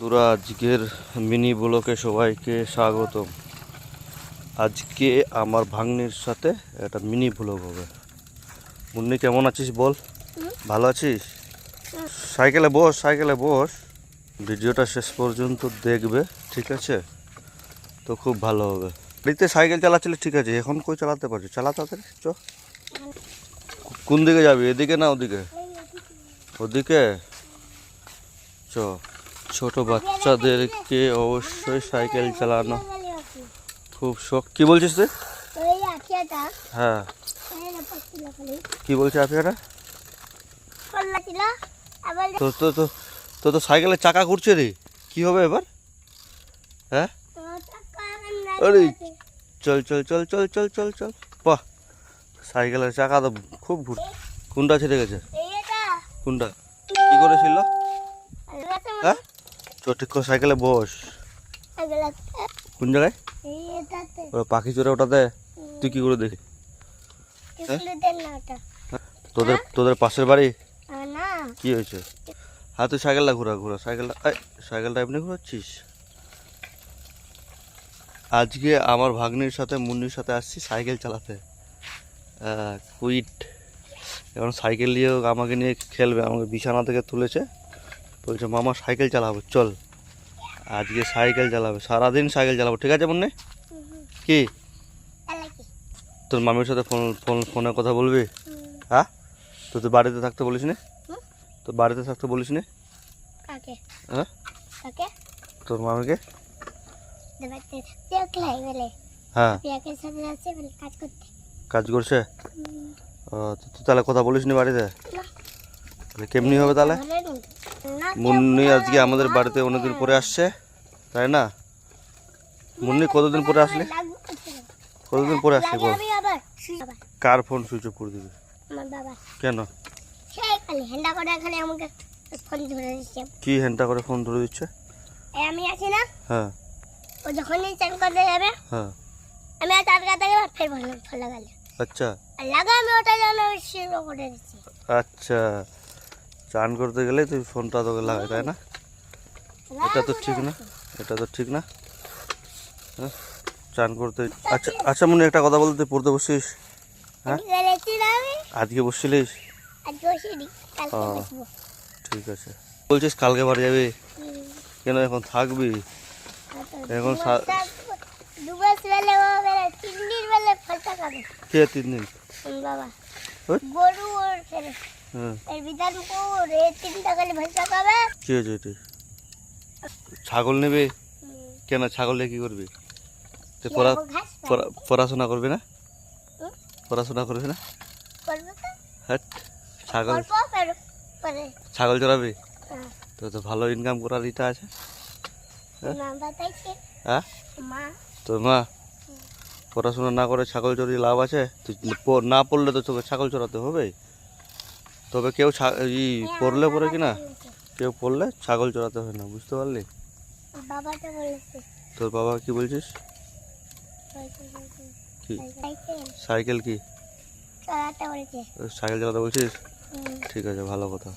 বন্ধুরা আজকের মিনি ব্লকে সবাইকে স্বাগতম। আজকে আমার ভাগ্নির সাথে একটা মিনি ব্লগ হবে। মুন্নি কেমন আছিস বল? ভালো আছিস? সাইকেলে বস সাইকেলে বস। ভিডিওটা শেষ পর্যন্ত দেখবে ঠিক আছে? তো খুব ভালো হবে। বাড়িতে সাইকেল চালাচ্ছিলে ঠিক আছে? এখন কই চালাতে পারছি? চালা তাড়াতাড়ি চ। কোন দিকে যাবি? এদিকে না ওদিকে? ওদিকে? চ। ছোট বাচ্চাদেরকে অবশ্যই সাইকেল চালানো। খুব শখ। কি বলছিস তুই? হ্যাঁ। কি বলছে আপিয়াটা তো তো তো তো তো সাইকেলের চাকা ঘুরছে রে। কি হবে এবার? হ্যাঁ? আরে, চল চল চল চল চল চল চল। বাহ সাইকেলের চাকা তো খুব ঘুর, কোনটা ছেড়ে গেছে? কোনটা? কি করেছিল? হ্যাঁ? চ ঠিক করে সাইকেলে বস। কোন জায়গায়? ওরা পাখি চড়ে ওটাতে। তুই কি করে দেখি? কিসলে দেন তোদের তোদের পাশের বাড়ি? কি হয়েছে? হ্যাঁ তুই সাইকেলটা ঘোরা ঘোরা। সাইকেলটা সাইকেলটা এমনি ঘোরাচ্ছিস? আজকে আমার ভাগ্নির সাথে মুন্নির সাথে আসছি সাইকেল চালাতে। কুইট। এখন সাইকেল নিয়েও আমাকে নিয়ে খেলবে আমাকে বিছানা থেকে তুলেছে। বলছে মামা সাইকেল চালাবো চল। আজকে সাইকেল চালাবে সারাদিন সাইকেল চালাবো ঠিক আছে মুন্নি? কি? তোর মামির সাথে ফোন ফোন ফোনে কথা বলবি? হ্যাঁ? তো তুই বাড়িতে থাকতে বলিস নি? তোর বাড়িতে থাকতে বলিস নি? হ্যাঁ? তোর মামিকে? হ্যাঁ কাজ করছে? ও, তুই তাহলে কথা বলিস নি বাড়িতে? কেমনি হবে তাহলে? মুন্নি আজকে আমাদের বাড়িতে অনেকদিন পরে আসছে তাই না? মুন্নি কতদিন পরে আসলে? কতদিন পরে আসলি বল। কার ফোন সুইচ অফ করে দিবে? কেন? কি হ্যান্ডটা করে ফোন ধরে দিচ্ছে? আমি আছি না? হ্যাঁ। ও যখনই চান করতে যাবে হ্যাঁ। আমি আর তার কাছে ফের ভালো লাগালে। আচ্ছা। লাগা আমি ওটা শুরু করে দিচ্ছি। আচ্ছা। চান করতে গেলে তুই ফোনটা তোকে লাগাই তাই না? এটা তো ঠিক না এটা তো ঠিক না। হ্যাঁ চান করতে আচ্ছা আচ্ছা মনে একটা কথা বলতে পড়তে বসছিস? হ্যাঁ? আজকে বসছিলিস? ও। ঠিক আছে। বলছিস কালকে বাড়ি যাবি? কেন এখন থাকবি? এখন দিন বেলে কে তিন দিন? বাবা। গরু ছাগল নেবে? কেন ছাগল নিয়ে কি করবি? পড়াশোনা করবি না? পড়াশোনা করবি না? ছাগল ছাগল চড়াবি? হ্যাঁ, তো তো ভালো ইনকাম করার ইটা আছে। হ্যাঁ? মা হ্যাঁ? মা। তোর মা? পড়াশোনা না করে ছাগল চড়িয়ে লাভ আছে? তুই না। পড়লে তো তোকে ছাগল চড়াতে হবে তবে কেউ ছা- ই পড়লে পরে কি না? কেউ পড়লে ছাগল চড়াতে হয় না বুঝতে পারলি? তোর বাবা কি বলছিস? কি? সাইকেল। কি? সাইকেল চালাতে বলছিস? ঠিক আছে ভালো কথা।